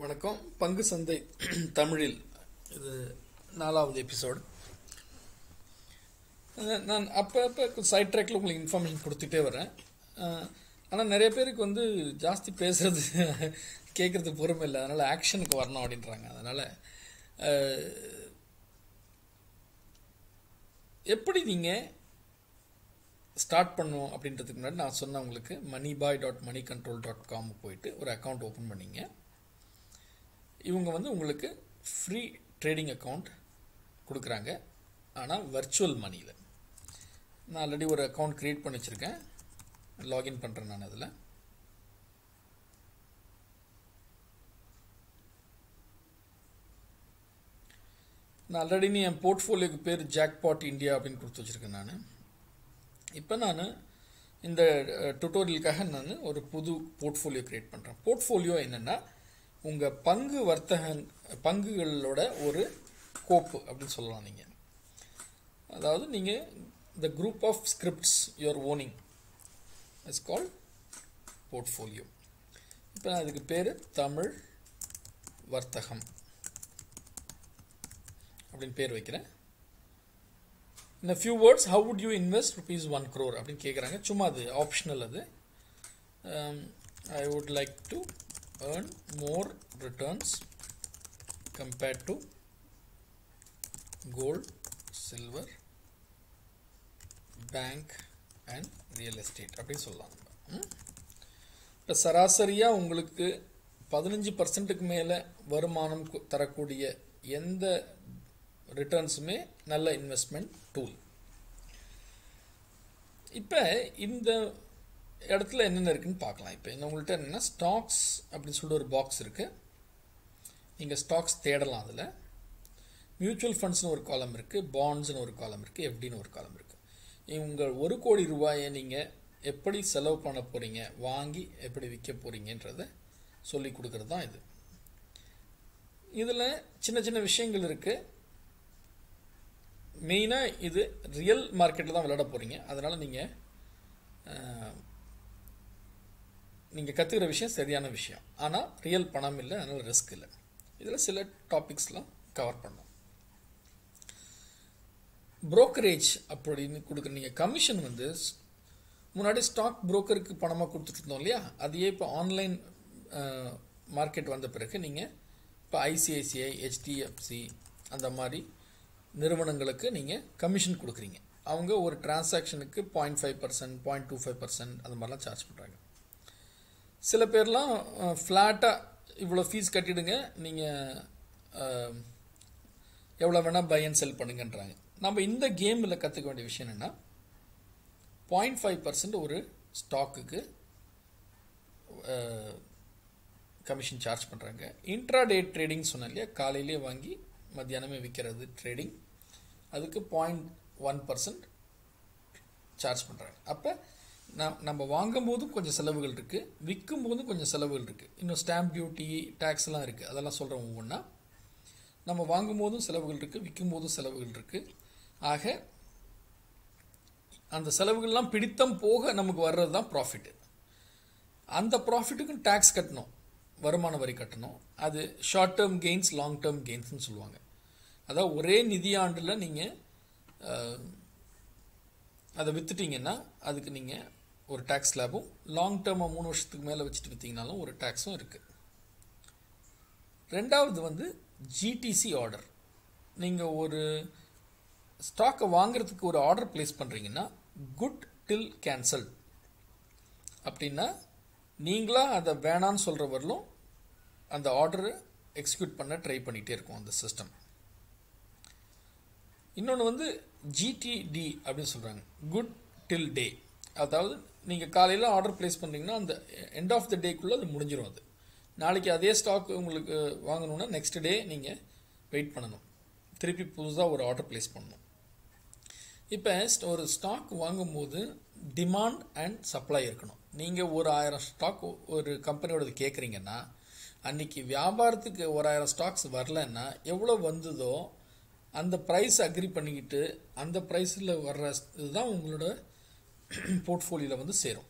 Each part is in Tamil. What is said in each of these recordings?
வணக்கம். பங்கு சந்தை தமிழில். இது நாலாவது எபிசோடு. நான் அப்போ அப்போ சைட் ட்ராக்கில் உங்களுக்கு இன்ஃபர்மேஷன் கொடுத்துட்டே வரேன் ஆனால் நிறைய பேருக்கு வந்து ஜாஸ்தி பேசுறது கேட்குறது பொறுமை இல்லை. அதனால் ஆக்ஷனுக்கு வரணும் அப்படின்றாங்க. அதனால் எப்படி நீங்கள் ஸ்டார்ட் பண்ணுவோம் அப்படின்றதுக்கு முன்னாடி நான் சொன்ன உங்களுக்கு Moneybhai dot Moneycontrol dot com போயிட்டு ஒரு அக்கௌண்ட் ஓப்பன் பண்ணிங்க. இவங்க வந்து உங்களுக்கு ஃப்ரீ ட்ரேடிங் அக்கௌண்ட் கொடுக்குறாங்க. ஆனால் வர்ச்சுவல் மணியில் நான் ஆல்ரெடி ஒரு அக்கௌண்ட் க்ரியேட் பண்ணி வச்சுருக்கேன். லாகின் பண்ணுறேன் நான் அதில். நான் ஆல்ரெடி நீ என் போர்ட்ஃபோலியோக்கு பேர் ஜாக்பாட் இந்தியா அப்படின்னு கொடுத்து வச்சுருக்கேன் நான். இப்போ நான் இந்த டுட்டோரியலுக்காக நான் ஒரு புது போர்ட்ஃபோலியோ க்ரியேட் பண்ணுறேன் போர்ட்ஃபோலியோ என்னென்னா உங்கள் பங்கு வர்த்தக பங்குகளோட ஒரு கோப்பு அப்படின்னு சொல்லலாம் நீங்கள் அதாவது நீங்கள் the group of scripts your owning is call portfolio இப்போ நான் அதுக்கு பேர் தமிழ் வர்த்தகம் அப்படின்னு பேர் வைக்கிறேன். இந்த few words how would you invest rupees one crore அப்படின்னு கேட்குறாங்க சும்மா அது ஆப்ஷனல் அது. I would like to earn more returns compared to gold, silver, bank and real estate. அப்படின்னு சொல்லலாம் நம்ம. இப்போ சராசரியாக உங்களுக்கு பதினஞ்சு பர்சன்ட்டுக்கு மேலே வருமானம் தரக்கூடிய எந்த ரிட்டர்ன்ஸுமே நல்ல இன்வெஸ்ட்மெண்ட் டூல் இப்போ இந்த இடத்துல என்னென்ன இருக்குன்னு பார்க்கலாம். இப்போ இந்த உங்கள்கிட்ட என்னென்னா ஸ்டாக்ஸ் அப்படின்னு சொல்லிட்டு ஒரு பாக்ஸ் இருக்குது நீங்கள் ஸ்டாக்ஸ் தேடலாம் அதில். மியூச்சுவல் ஃபண்ட்ஸ்னு ஒரு காலம் இருக்குது பாண்ட்ஸ்னு ஒரு காலம் இருக்குது எப்படின்னு ஒரு காலம் இருக்குது உங்கள் ஒரு கோடி ரூபாயை நீங்கள் எப்படி செலவு பண்ண போகிறீங்க வாங்கி எப்படி விற்க போகிறீங்கன்றத சொல்லி கொடுக்குறது தான் இது. இதில் சின்ன சின்ன விஷயங்கள் இருக்குது மெயினாக இது ரியல் மார்க்கெட்டில் தான் விளையாட போகிறீங்க அதனால் நீங்கள் நீங்கள் கற்றுக்கிற விஷயம் சரியான விஷயம். ஆனால் ரியல் பணம் இல்லை அதனால் ரிஸ்க் இல்லை. இதில் சில டாபிக்ஸ்லாம் கவர் பண்ணோம். புரோக்கரேஜ் அப்படின்னு கொடுக்குற நீங்கள் கமிஷன் வந்து முன்னாடி ஸ்டாக் புரோக்கருக்கு பணமாக கொடுத்துட்டு இருந்தோம் இல்லையா? அதையே இப்போ ஆன்லைன் மார்க்கெட் வந்த பிறகு நீங்கள் இப்போ ஐசிஐசிஐ ஹெச்டிஎஃப்சி அந்த மாதிரி நிறுவனங்களுக்கு நீங்கள் கமிஷன் கொடுக்குறீங்க. அவங்க ஒரு டிரான்சாக்ஷனுக்கு point five percent point two five percent அந்த மாதிரிலாம் சார்ஜ் பண்ணுறாங்க சில பேர்லாம் ஃப்ளாட்டாக இவ்வளோ ஃபீஸ் கட்டிடுங்க நீங்கள் எவ்வளோ வேணால் பை அண்ட் செல் பண்ணுங்கன்றாங்க. நம்ம இந்த கேமில் கற்றுக்க வேண்டிய விஷயம் என்னென்னா பாயிண்ட் ஃபைவ் பர்சன்ட் ஒரு ஸ்டாக்குக்கு கமிஷன் சார்ஜ் பண்ணுறாங்க இன்ட்ரா டே ட்ரேடிங் சொன்னேன் இல்லையா? காலையிலே வாங்கி மத்தியானமே விற்கிறது ட்ரேடிங் அதுக்கு பாயிண்ட் ஒன் பர்சன்ட் சார்ஜ் பண்ணுறாங்க அப்போ நம் நம்ம வாங்கும் போதும் கொஞ்சம் செலவுகள் இருக்குது விற்கும் போதும் கொஞ்சம் செலவுகள் இருக்குது இன்னும் ஸ்டாம்ப் டியூட்டி டேக்ஸ்லாம் இருக்குது அதெல்லாம் சொல்கிறோம் ஒவ்வொன்றா நம்ம வாங்கும் போதும் செலவுகள் இருக்குது விற்கும் போதும் செலவுகள் இருக்குது ஆக அந்த செலவுகள்லாம் பிடித்தம் போக நமக்கு வர்றது தான் ப்ராஃபிட்டு அந்த ப்ராஃபிட்டுக்கும் டேக்ஸ் கட்டணும். வருமான வரி கட்டணும். அது short term gains long term கெயின்ஸ்னு சொல்லுவாங்க. அதாவது ஒரே நிதியாண்டில் நீங்கள் அதை விற்றுட்டீங்கன்னா அதுக்கு நீங்கள் ஒரு டேக்ஸ் ஸ்லாபும் லாங் டேர்மாக மூணு வருஷத்துக்கு மேலே வச்சுட்டு விற்றீங்கனாலும் ஒரு டேக்ஸும் இருக்குது ரெண்டாவது வந்து ஜிடிசி ஆர்டர் நீங்கள் ஒரு ஸ்டாக்கை வாங்குறதுக்கு ஒரு ஆர்டர் பிளேஸ் பண்ணுறீங்கன்னா குட் டில் கேன்சல் அப்படின்னா நீங்களாக அதை வேணான்னு சொல்கிற வரலும் அந்த ஆர்டரை எக்ஸிக்யூட் பண்ண ட்ரை பண்ணிகிட்டே இருக்கும் அந்த சிஸ்டம் இன்னொன்று வந்து ஜிடிடி அப்படின்னு சொல்கிறாங்க குட் டில் டே அதாவது நீங்கள் காலையில் ஆர்டர் ப்ளேஸ் பண்ணுறீங்கன்னா அந்த எண்ட் ஆஃப் த டேக்குள்ளே அது முடிஞ்சிடும் அது. நாளைக்கு அதே ஸ்டாக் உங்களுக்கு வாங்கணுன்னா நெக்ஸ்ட் டே நீங்கள் வெயிட் பண்ணணும். திருப்பி புதுசாக ஒரு ஆர்டர் ப்ளேஸ் பண்ணணும். இப்போ ஒரு ஸ்டாக் வாங்கும்போது டிமாண்ட் அண்ட் சப்ளை இருக்கணும். நீங்கள் ஒரு ஆயிரம் ஸ்டாக் ஒரு கம்பெனியோடது கேட்குறீங்கன்னா அன்றைக்கி வியாபாரத்துக்கு ஒரு ஆயிரம் ஸ்டாக்ஸ் வரலன்னா எவ்வளோ வந்ததோ அந்த ப்ரைஸ் அக்ரி பண்ணிக்கிட்டு அந்த ப்ரைஸில் வர்ற இதுதான் உங்களோட போர்ட்ஃபோலியோவில் வந்து சேரும்.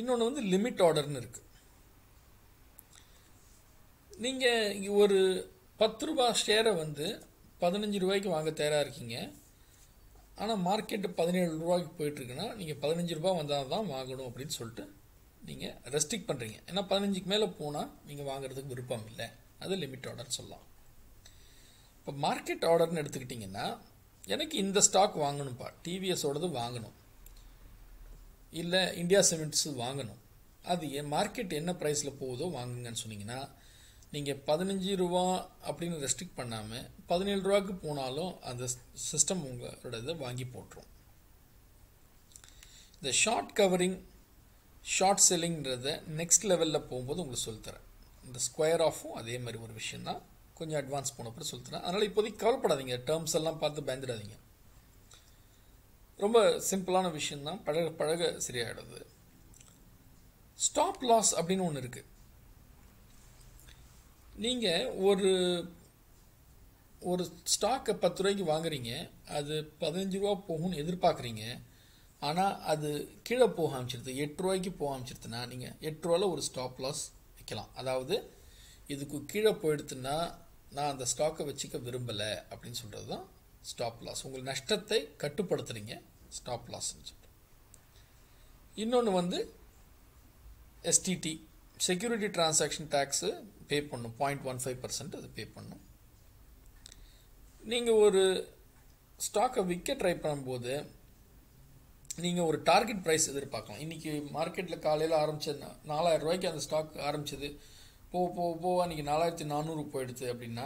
இன்னொன்று வந்து லிமிட் ஆர்டர்னு இருக்குது நீங்கள் ஒரு பத்து ரூபா ஷேரை வந்து பதினஞ்சு ரூபாய்க்கு வாங்க தயாராக இருக்கீங்க. ஆனால் மார்க்கெட்டு பதினேழு ரூபாய்க்கு போயிட்டுருக்குன்னா நீங்கள் பதினஞ்சு ரூபா வந்தால் தான் வாங்கணும் அப்படின்னு சொல்லிட்டு நீங்கள் ரெஸ்ட்ரிக்ட் பண்ணுறீங்க ஏன்னா பதினஞ்சுக்கு மேலே போனால் நீங்கள் வாங்குறதுக்கு விருப்பம் இல்லை. அது லிமிட் ஆர்டர் சொல்லலாம். இப்போ மார்க்கெட் ஆர்டர்னு எடுத்துக்கிட்டிங்கன்னா எனக்கு இந்த ஸ்டாக் வாங்கணும்ப்பா டிவிஎஸோடது வாங்கணும். இல்லை இந்தியா சிமெண்ட்ஸ் வாங்கணும். அது என் மார்க்கெட் என்ன ப்ரைஸில் போகுதோ வாங்குங்கன்னு சொன்னீங்கன்னா நீங்கள் பதினஞ்சு ரூபா அப்படின்னு ரெஸ்ட்ரிக்ட் பண்ணாமல் பதினேழு ரூபாய்க்கு போனாலும் அந்த சிஸ்டம் உங்களோட இதை வாங்கி போட்டுரும். இந்த ஷார்ட் கவரிங் ஷார்ட் செல்லிங்கிறத நெக்ஸ்ட் லெவலில் போகும்போது உங்களுக்கு சொல்லித்தரேன். இந்த ஸ்கொயர் ஆஃபும் அதே மாதிரி ஒரு விஷயம் தான் கொஞ்சம் அட்வான்ஸ் போனப்பறம் சொல்லித்தரேன் அதனால் இப்போதைக்கு கவலைப்படாதீங்க. டேர்ம்ஸ் எல்லாம் பார்த்து பயந்துடாதீங்க. ரொம்ப சிம்பிளான விஷயந்தான் பழக பழக சரியாயிடுது. ஸ்டாப் லாஸ் அப்படின்னு ஒன்று இருக்குது நீங்கள் ஒரு ஒரு ஸ்டாக்கை பத்து ரூபாய்க்கு வாங்குறீங்க. அது பதினஞ்சு ரூபா போகும்னு எதிர்பார்க்குறீங்க. ஆனால் அது கீழே போக ஆரம்பிச்சிருது. எட்டு ரூபாய்க்கு போக ஆரம்பிச்சிருதுன்னா நீங்கள் எட்டு ரூபாவில் ஒரு ஸ்டாப் லாஸ் வைக்கலாம். அதாவது இதுக்கு கீழே போயிடுத்துன்னா நான் அந்த ஸ்டாக்கை வச்சுக்க விரும்பலை அப்படின்னு சொல்கிறது தான் ஸ்டாப் லாஸ் உங்கள் நஷ்டத்தை கட்டுப்படுத்துறீங்க ஸ்டாப் லாஸ்ன்னு சொல்லிட்டு இன்னொன்று வந்து STT security transaction tax pay பண்ணும். பாயிண்ட் ஒன் ஃபைவ் பர்சன்ட் அது பே பண்ணும். நீங்கள் ஒரு ஸ்டாக்கை விற்க ட்ரை பண்ணும்போது நீங்கள் ஒரு டார்கெட் ப்ரைஸ் எதிர்பார்க்கலாம். இன்றைக்கி மார்க்கெட்டில் காலையில் ஆரம்பிச்ச நாலாயிரம் ரூபாய்க்கு அந்த ஸ்டாக் ஆரம்பிச்சது. போக போக போக அன்றைக்கி நாலாயிரத்தி நானூறு போயிடுது அப்படின்னா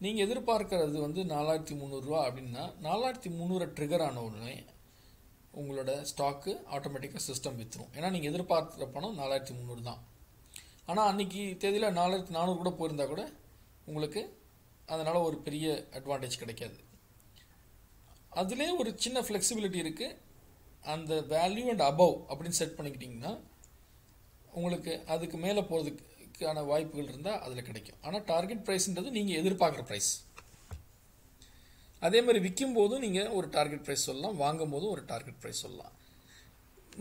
நீங்கள் எதிர்பார்க்கறது வந்து நாலாயிரத்தி முந்நூறுரூவா அப்படின்னா நாலாயிரத்தி முந்நூறு ட்ரிகர் ஆன உடனே உங்களோட ஸ்டாக்கு ஆட்டோமேட்டிக்காக சிஸ்டம் விற்றுரும் ஏன்னா நீங்கள் எதிர்பார்க்குற பணம் நாலாயிரத்தி முந்நூறு தான். ஆனால் அன்றைக்கி தேதியில் நாலாயிரத்தி நானூறு கூட போயிருந்தா கூட உங்களுக்கு அதனால் ஒரு பெரிய அட்வான்டேஜ் கிடைக்காது. அதிலே ஒரு சின்ன ஃப்ளெக்சிபிலிட்டி இருக்குது அந்த வேல்யூ அண்ட் அபவ் அப்படின்னு செட் பண்ணிக்கிட்டிங்கன்னா உங்களுக்கு அதுக்கு மேலே போகிறதுக்கு போகிறதுக்கான வாய்ப்புகள் இருந்தால் அதில் கிடைக்கும். ஆனால் டார்கெட் ப்ரைஸ்ன்றது நீங்கள் எதிர்பார்க்குற ப்ரைஸ் அதே மாதிரி விற்கும் போதும் நீங்கள் ஒரு டார்கெட் ப்ரைஸ் சொல்லலாம் வாங்கும் போதும் ஒரு டார்கெட் ப்ரைஸ் சொல்லலாம்.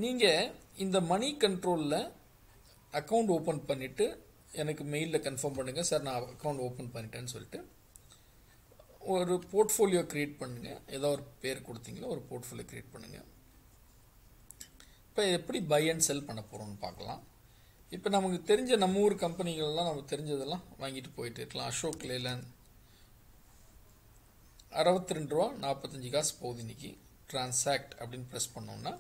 நீங்கள் இந்த மணி கண்ட்ரோலில் அக்கௌண்ட் ஓப்பன் பண்ணிவிட்டு எனக்கு மெயிலில் கன்ஃபார்ம் பண்ணுங்கள் சார் நான் அக்கௌண்ட் ஓப்பன் பண்ணிட்டேன்னு சொல்லிட்டு ஒரு போர்ட்ஃபோலியோ க்ரியேட் பண்ணுங்கள் ஏதோ ஒரு பேர் கொடுத்தீங்களோ ஒரு போர்ட்ஃபோலியோ க்ரியேட் பண்ணுங்கள் இப்போ எப்படி பை அண்ட் செல் பண்ண போகிறோம்னு பார்க்கலாம். இப்போ நமக்கு தெரிஞ்ச நம்ம ஊர் கம்பெனிகள்லாம் நமக்கு தெரிஞ்சதெல்லாம் வாங்கிட்டு போயிட்டு இருக்கலாம். அசோக் லேலண்ட் அறுபத்தி ரெண்டு ரூபா நாற்பத்தஞ்சு காசு போகுது இன்னைக்கு. டிரான்சாக்ட் அப்படின்னு ப்ரெஸ் பண்ணோம்னா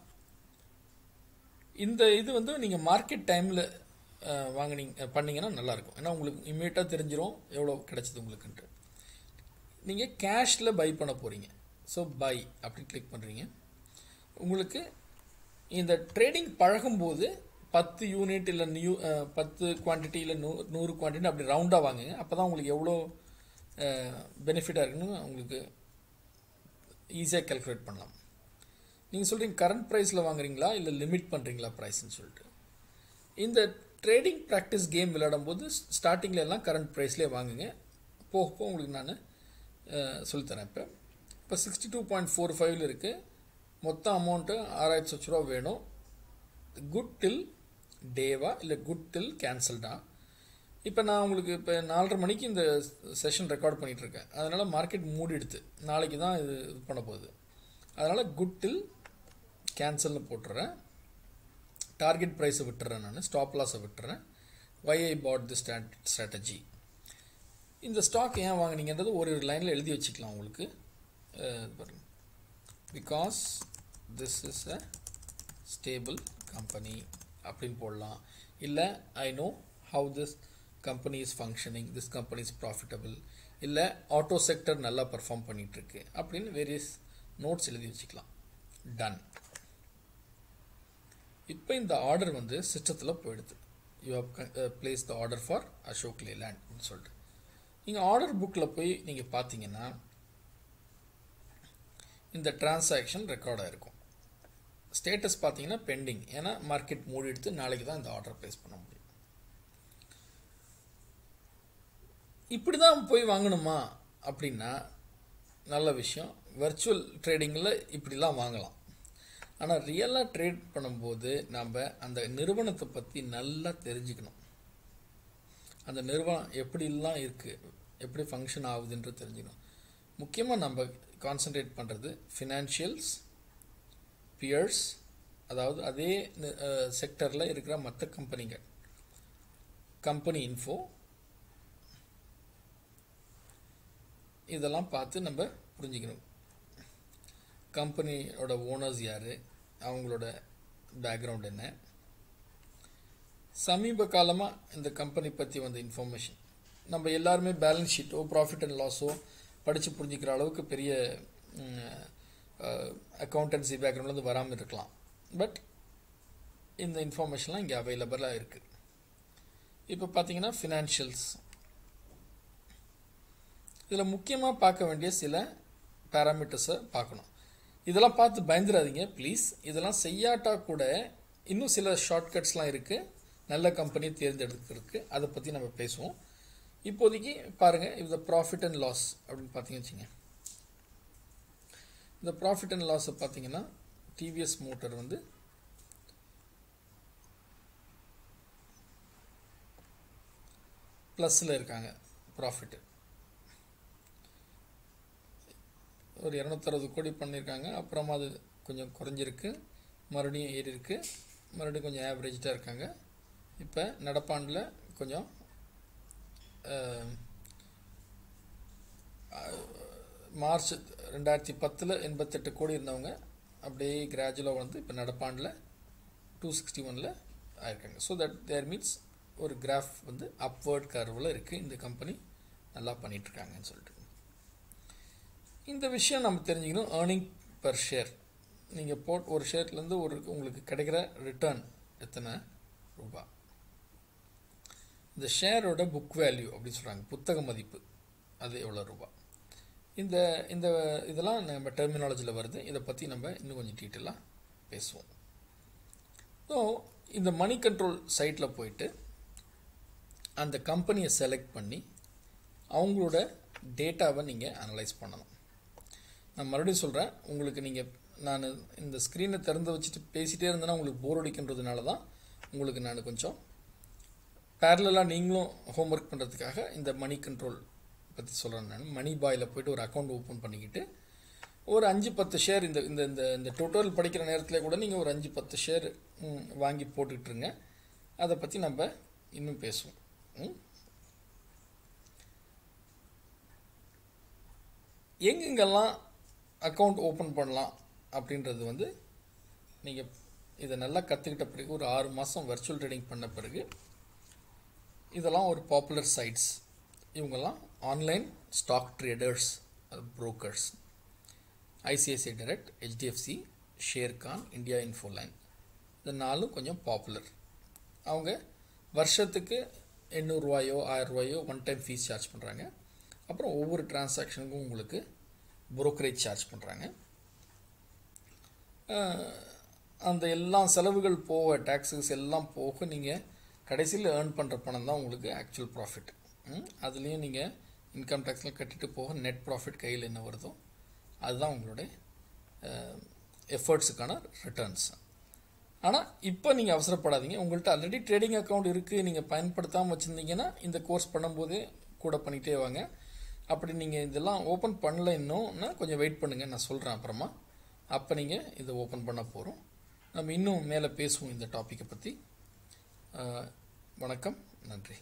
இந்த இது வந்து நீங்கள் மார்க்கெட் டைமில் வாங்கினீங்க பண்ணிங்கன்னா நல்லாயிருக்கும். ஏன்னா உங்களுக்கு இம்மீடியட்டாக தெரிஞ்சிடும் எவ்வளோ கிடச்சிது உங்களுக்குன்ட்டு. நீங்கள் கேஷில் பை பண்ண போகிறீங்க ஸோ பை அப்படின்னு கிளிக் பண்ணுறீங்க உங்களுக்கு இந்த ட்ரேடிங் பழகும்போது பத்து யூனிட் இல்லை நியூ பத்து குவான்டிட்டி இல்லை நூ நூறு குவான்டிட்டி அப்படி ரவுண்டாக வாங்குங்க. அப்போ தான் உங்களுக்கு எவ்வளோ பெனிஃபிட்டாக இருக்குன்னு உங்களுக்கு ஈஸியாக கேல்குலேட் பண்ணலாம். நீங்கள் சொல்கிறீங்க கரண்ட் ப்ரைஸில் வாங்குறீங்களா? இல்லை லிமிட் பண்ணுறீங்களா ப்ரைஸ்ன்னு சொல்லிட்டு. இந்த ட்ரேடிங் ப்ராக்டிஸ் கேம் விளையாடும் போது ஸ்டார்டிங்கில் எல்லாம் கரண்ட் ப்ரைஸ்லேயே வாங்குங்க. போக போக உங்களுக்கு நான் சொல்லித்தரேன் இப்போ. இப்போ சிக்ஸ்டி டூ பாயிண்ட் ஃபோர் ஃபைவ்ல இருக்குது மொத்த அமௌண்ட்டு ஆறாயிரத்தி லட்ச ரூபா வேணும். குட் டில் டேவா இல்லை குட் டில் கேன்சல்டா இப்போ நான் உங்களுக்கு இப்போ நாலரை மணிக்கு இந்த செஷன் ரெக்கார்ட் பண்ணிகிட்ருக்கேன் அதனால் மார்க்கெட் மூடிடுது நாளைக்கு தான் இது இது பண்ண போகுது. அதனால் குட் டில் கேன்சல்னு போட்டுறேன். டார்கெட் ப்ரைஸை விட்டுறேன் நான். ஸ்டாப் லாஸை விட்டுறேன். Why I put the stat strategy இந்த ஸ்டாக் ஏன் வாங்கினீங்கன்றது ஒரு ஒரு லைனில் எழுதி வச்சுக்கலாம் உங்களுக்கு. பாருங்க. Because this is a stable company அப்படின்னு போடலாம். இல்லை I know how this company is functioning this company is profitable இல்லை ஆட்டோ செக்டர் நல்லா பர்ஃபார்ம் பண்ணிகிட்ருக்கு அப்படின்னு வேரியஸ் நோட்ஸ் எழுதி வச்சுக்கலாம். டன் இப்போ இந்த ஆர்டர் வந்து சிஸ்டத்தில் போயிடுது. You have place the order for Ashok Leyland அப்படின்னு சொல்லிட்டு. நீங்கள் ஆர்டர் புக்கில் போய் நீங்கள் பார்த்தீங்கன்னா இந்த டிரான்சாக்ஷன் ரெக்கார்டாக இருக்கும். ஸ்டேட்டஸ் பார்த்தீங்கன்னா பெண்டிங் ஏன்னா மார்க்கெட் மூடி எடுத்து நாளைக்கு தான் இந்த ஆர்டர் ப்ளேஸ் பண்ண முடியும். இப்படி தான் போய் வாங்கணுமா அப்படின்னா நல்ல விஷயம். வர்ச்சுவல் ட்ரேடிங்கில் இப்படிலாம் வாங்கலாம். ஆனால் ரியலாக ட்ரேட் பண்ணும்போது நாம் அந்த நிறுவனத்தை பற்றி நல்லா தெரிஞ்சுக்கணும். அந்த நிறுவனம் எப்படிலாம் இருக்குது எப்படி ஃபங்க்ஷன் ஆகுதுன்றது தெரிஞ்சுக்கணும். முக்கியமாக நம்ம கான்சென்ட்ரேட் பண்ணுறது ஃபினான்ஷியல்ஸ் பியர்ஸ் அதாவது அதே செக்டரில் இருக்கிற மற்ற கம்பெனிகள் கம்பெனி இன்ஃபோ இதெல்லாம் பார்த்து நம்ம புரிஞ்சுக்கணும். கம்பெனியோட ஓனர்ஸ் யார்? அவங்களோட பேக்ரவுண்ட் என்ன? சமீப காலமாக இந்த கம்பெனி பற்றி வந்த இன்ஃபர்மேஷன் நம்ம எல்லாருமே பேலன்ஸ் ஷீட்டோ ப்ராஃபிட் அண்ட் லாஸோ படித்து புரிஞ்சுக்கிற அளவுக்கு பெரிய அக்கௌண்டன்சி பேக்ரவுண்ட்லேருந்து வராமல் இருக்கலாம். பட் இந்த இன்ஃபர்மேஷன்லாம் இங்கே அவைலபிளாக இருக்குது இப்போ பார்த்தீங்கன்னா ஃபினான்ஷியல்ஸ் இதில் முக்கியமாக பார்க்க வேண்டிய சில பேராமீட்டர்ஸை பார்க்கணும். இதெல்லாம் பார்த்து பயந்துடாதீங்க ப்ளீஸ் இதெல்லாம் செய்யாட்டா கூட இன்னும் சில ஷார்ட்கட்ஸ்லாம் இருக்குது நல்ல கம்பெனி தேர்ந்தெடுக்கிறதுக்கு. அதை பற்றி நம்ம பேசுவோம். இப்போதைக்கு பாருங்கள் இந்த ப்ராஃபிட் அண்ட் லாஸ் அப்படின்னு பார்த்தீங்கன்னு வச்சுங்க இந்த ப்ராஃபிட் அண்ட் லாஸை பார்த்தீங்கன்னா டிவிஎஸ் மோட்டர் வந்து ப்ளஸில் இருக்காங்க ப்ராஃபிட்டு ஒரு இரநூத்தறுபது கோடி பண்ணியிருக்காங்க அப்புறமா அது கொஞ்சம் குறைஞ்சிருக்கு மறுபடியும் ஏறி இருக்கு மறுபடியும் கொஞ்சம் ஆவரேஜாக இருக்காங்க. இப்போ நடப்பாண்டில் கொஞ்சம் மார்ச் ரெண்டாயிரத்தி பத்தில் எண்பத்தெட்டு கோடி இருந்தவங்க அப்படியே கிராஜுவலாக வந்து இப்போ நடப்பாண்டில் டூ சிக்ஸ்டி ஒனில் ஆயிருக்காங்க. ஸோ தட் தேர் மீன்ஸ் ஒரு கிராஃப் வந்து அப்வேர்ட் கர்வில் இருக்குது இந்த கம்பெனி நல்லா பண்ணிகிட்ருக்காங்கன்னு சொல்லிட்டு. இந்த விஷயம் நம்ம தெரிஞ்சுக்கணும். ஏர்னிங் பர் ஷேர் நீங்கள் போட் ஒரு ஷேர்லேருந்து ஒரு உங்களுக்கு கிடைக்கிற ரிட்டர்ன் எத்தனை ரூபா? இந்த ஷேரோட புக் வேல்யூ அப்படின்னு சொல்கிறாங்க புத்தக மதிப்பு. அது எவ்வளோ ரூபா? இந்த இந்த இதெல்லாம் நம்ம டெர்மினாலஜியில் வருது. இதை பற்றி நம்ம இன்னும் கொஞ்சம் டீட்டெயிலாக பேசுவோம். ஸோ இந்த மணி கண்ட்ரோல் சைட்டில் போயிட்டு அந்த கம்பெனியை செலக்ட் பண்ணி அவங்களோட டேட்டாவை நீங்கள் அனலைஸ் பண்ணணும். நான் மறுபடியும் சொல்கிறேன் உங்களுக்கு நீங்கள் நான் இந்த ஸ்க்ரீனை திறந்து வச்சுட்டு பேசிகிட்டே இருந்தேன்னா உங்களுக்கு போர் அடிக்கின்றதுனால தான் உங்களுக்கு நான் கொஞ்சம் பேரலாக நீங்களும் ஹோம்ஒர்க் பண்ணுறதுக்காக இந்த மணி கண்ட்ரோல் பற்றி சொல்கிறேன் நான். மணி பாயில் போயிட்டு ஒரு அக்கௌண்ட் ஓப்பன் பண்ணிக்கிட்டு ஒரு அஞ்சு பத்து ஷேர் இந்த இந்த இந்த இந்த டோட்டல் படிக்கிற நேரத்தில் கூட நீங்கள் ஒரு அஞ்சு பத்து ஷேர் வாங்கி போட்டுக்கிட்டுருங்க. அதை பற்றி நம்ம இன்னும் பேசுவோம். எங்கெங்கெல்லாம் அக்கௌண்ட் ஓப்பன் பண்ணலாம் அப்படின்றது வந்து நீங்கள் இதை நல்லா கற்றுக்கிட்ட பிறகு ஒரு ஆறு மாதம் வர்ச்சுவல் ட்ரேடிங் பண்ண பிறகு இதெல்லாம் ஒரு பாப்புலர் சைட்ஸ் இவங்கெல்லாம் online stock traders brokers ICICI Direct HDFC Sharekhan India Infoline இந்த நாலும் கொஞ்சம் பாப்புலர் அவங்க வருஷத்துக்கு எண்ணூறுரூவாயோ ஆயிரரூவாயோ ஒன் டைம் ஃபீஸ் சார்ஜ் பண்ணுறாங்க அப்புறம் ஒவ்வொரு டிரான்சாக்ஷனுக்கும் உங்களுக்கு புரோக்கரேஜ் சார்ஜ் பண்ணுறாங்க அந்த எல்லா செலவுகள் போக டேக்ஸஸ் எல்லாம் போக நீங்கள் கடைசியில் ஏர்ன் பண்ணுற பணம் தான் உங்களுக்கு ஆக்சுவல் ப்ராஃபிட் அதுலேயும் நீங்கள் இன்கம் டேக்ஸ்லாம் கட்டிட்டு போக நெட் ப்ராஃபிட் கையில் என்ன வருதோ அதுதான் உங்களுடைய எஃபர்ட்ஸுக்கான ரிட்டர்ன்ஸ் ஆனால் இப்போ நீங்கள் அவசரப்படாதீங்க. உங்கள்கிட்ட ஆல்ரெடி ட்ரேடிங் அக்கௌண்ட் இருக்குது நீங்கள் பயன்படுத்தாமல் வச்சுருந்தீங்கன்னா இந்த கோர்ஸ் பண்ணும்போதே கூட பண்ணிகிட்டே வாங்க. அப்படி நீங்கள் இதெல்லாம் ஓப்பன் பண்ணல இன்னும்னா கொஞ்சம் வெயிட் பண்ணுங்கள் நான் சொல்கிறேன் அப்புறமா. அப்போ நீங்கள் இதை ஓப்பன் பண்ண போகிறோம் நம்ம இன்னும் மேலே பேசுவோம் இந்த டாப்பிக்கை பற்றி வணக்கம். நன்றி.